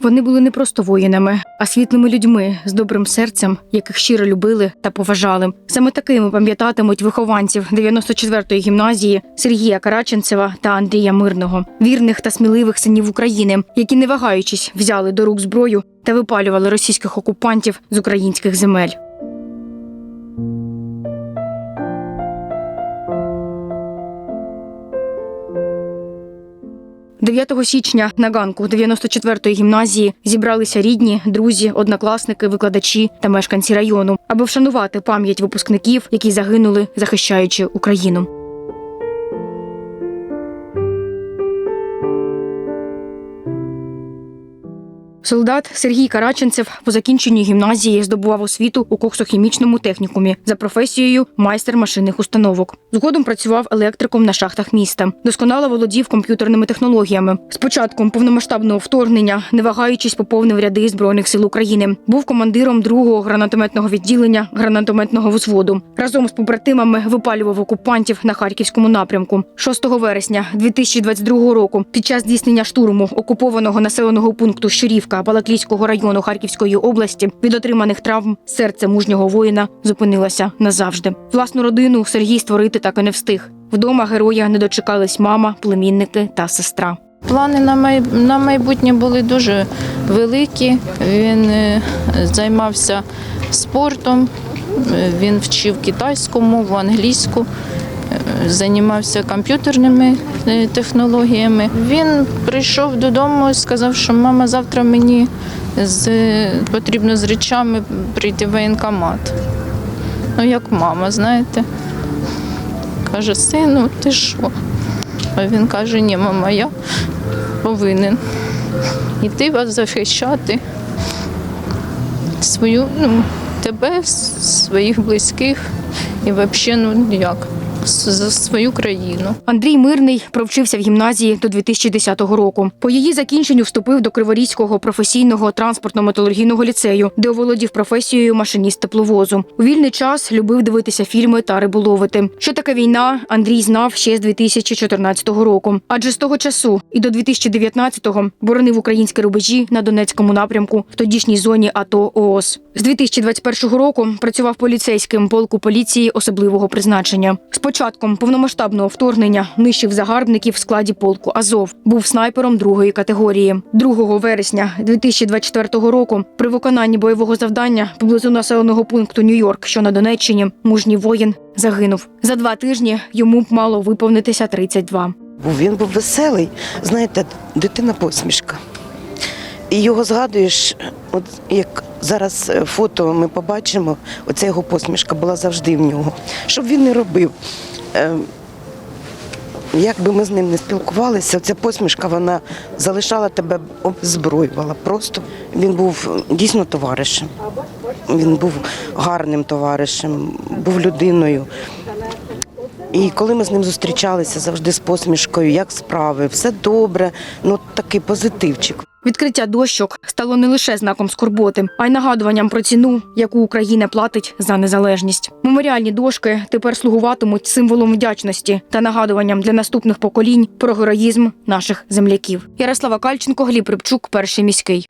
Вони були не просто воїнами, а світлими людьми з добрим серцем, яких щиро любили та поважали. Саме такими пам'ятатимуть вихованців 94-ї гімназії Сергія Караченцева та Андрія Мирного, вірних та сміливих синів України, які не вагаючись взяли до рук зброю та випалювали російських окупантів з українських земель. 9 січня на ганку 94-ї гімназії зібралися рідні, друзі, однокласники, викладачі та мешканці району, аби вшанувати пам'ять випускників, які загинули, захищаючи Україну. Солдат Сергій Караченцев по закінченню гімназії здобував освіту у коксохімічному технікумі за професією майстер машинних установок. Згодом працював електриком на шахтах міста. Досконало володів комп'ютерними технологіями. З початком повномасштабного вторгнення, не вагаючись, поповнив ряди збройних сил України. Був командиром другого гранатометного відділення гранатометного взводу. Разом з побратимами випалював окупантів на харківському напрямку. 6 вересня 2022 року, під час здійснення штурму окупованого населеного пункту Щурівка Балаклійського району Харківської області від отриманих травм серце мужнього воїна зупинилося назавжди. Власну родину Сергій створити так і не встиг. Вдома героя не дочекались мама, племінники та сестра. Плани на май... на майбутнє були дуже великі. Він е, займався спортом, е, він вчив китайську мову, англійську, е, займався комп'ютерними технологіями. Він прийшов додому і сказав, що мама, завтра мені з... потрібно з речами прийти в воєнкомат. Ну, як мама, знаєте. Каже, сину, ти що? А він каже, ні, мама, я повинен іти вас захищати свою, ну, тебе, своїх близьких і взагалі, ну як, за свою країну. Андрій Мирний провчився в гімназії до 2010 року. По її закінченню вступив до Криворізького професійного транспортно-металургійного ліцею, де оволодів професією машиніст тепловозу. У вільний час любив дивитися фільми та риболовити. Що таке війна, Андрій знав ще з 2014 року. Адже з того часу і до 2019-го боронив українські рубежі на Донецькому напрямку в тодішній зоні АТО ООС. З 2021 року працював поліцейським полку поліції особливого призначення. Початком повномасштабного вторгнення нищив загарбників в складі полку Азов. Був снайпером другої категорії. 2 вересня 2024 року при виконанні бойового завдання поблизу населеного пункту Нью-Йорк, що на Донеччині, мужній воїн загинув. За два тижні йому б мало виповнитися 32. Був він був веселий, знаєте, дитина посмішка. І його згадуєш, от як зараз е, фото ми побачимо, оця його посмішка була завжди в нього. Що б він не робив, е, як би ми з ним не спілкувалися, ця посмішка вона залишала тебе обезброювала. Просто він був дійсно товаришем. Він був гарним товаришем, був людиною. І коли ми з ним зустрічалися завжди з посмішкою, як справи, все добре, ну такий позитивчик. Відкриття дощок стало не лише знаком скорботи, а й нагадуванням про ціну, яку Україна платить за незалежність. Меморіальні дошки тепер слугуватимуть символом вдячності та нагадуванням для наступних поколінь про героїзм наших земляків. Ярослава Кальченко, Гліб Рибчук, перший міський.